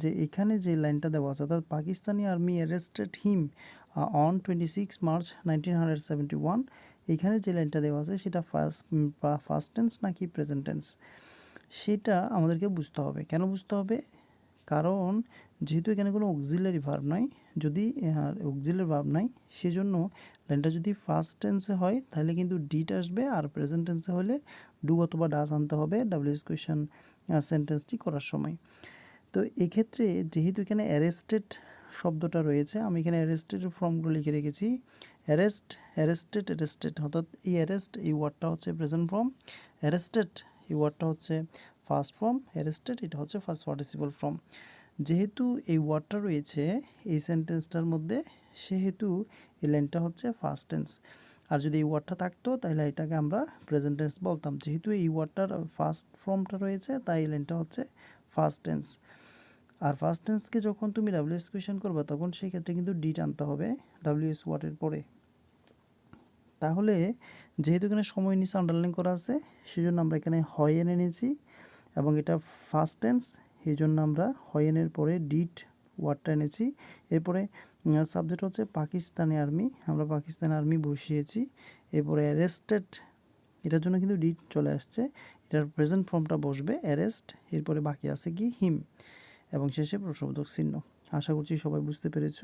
যে এখানে যে লাইনটা দেওয়া আছে, অর্থাৎ Pakistani army arrested him on twenty six March nineteen hundred seventy one এখানে যে লাইনটা দেওয়া আছে সেটা ফার্স্ট ফার্স্ট টেন্স নাকি প্রেজেন্ট টেন্স সেটা আমাদেরকে বুঝতে হবে। কেন বুঝতে হবে? কারণ যেহেতু এখানে কোনো অক্সিলারি ভার্ব নাই, যদি অক্সিলারি ভার্ব নাই, সেজন্য লাইনটা যদি ফার্স্ট টেন্সে হয়, তাহলে কিন্তু ডিট আসবে আর প্রেজেন্ট টেন্সে হলে ডু অথবা ডাস আনতে হবে। ডাব্লিউএস কোয়েশন সেন্টেন্সটি করার সময়। তো এক্ষেত্রে যেহেতু এখানে অ্যারেস্টেড শব্দটা রয়েছে, আমি এখানে অ্যারেস্টেড ফর্মগুলো লিখে রেখেছি। অ্যারেস্ট অ্যারেস্টেড অ্যারেস্টেড অর্থাৎ এই অ্যারেস্ট এই ওয়ার্ডটা হচ্ছে প্রেজেন্ট ফর্ম অ্যারেস্টেড এই ওয়ার্ডটা হচ্ছে ফার্স্ট ফর্ম অ্যারেস্টেড এটা হচ্ছে ফার্স্ট পার্টিসিপাল ফর্ম যেহেতু এই ওয়ার্ডটা রয়েছে, এই সেন্টেন্সটার মধ্যে, সেহেতু এই লাইনটা হচ্ছে ফার্স্ট টেন্স আর যদি এই ওয়ার্ডটা থাকতো, তাহলে এটাকে আমরা প্রেজেন্ট টেন্স বলতাম। যেহেতু এই ওয়ার্ডটার ফার্স্ট ফর্মটা রয়েছে, তাই এই লাইনটা হচ্ছে ফার্স্ট টেন্স আর ফার্স্ট টেন্সকে যখন তুমি ডাব্লিউএস কোয়েশন করবে, তখন সেই ক্ষেত্রে কিন্তু ডিট আনতে হবে ডাব্লিউএস ওয়ার্ডের পরে। তাহলে যেহেতু এখানে সময় নিচে আন্ডারলাইন করা আছে সেই জন্য আমরা এখানে হয় এনে নিয়েছি এবং এটা ফার্স্ট টেন্স এই জন্য আমরা হয়েনের পরে ডিট ওয়ার্ডটা এনেছি। এরপরে সাবজেক্ট হচ্ছে পাকিস্তানি আর্মি আমরা পাকিস্তানি আর্মি বসিয়েছি। এরপরে অ্যারেস্টেড এটার জন্য কিন্তু ডিট চলে আসছে। এটার প্রেজেন্ট ফর্মটা বসবে অ্যারেস্ট এরপরে বাকি আছে কি হিম এবং শেষে প্রশ্নবোধক চিহ্ন। আশা করছি সবাই বুঝতে পেরেছ।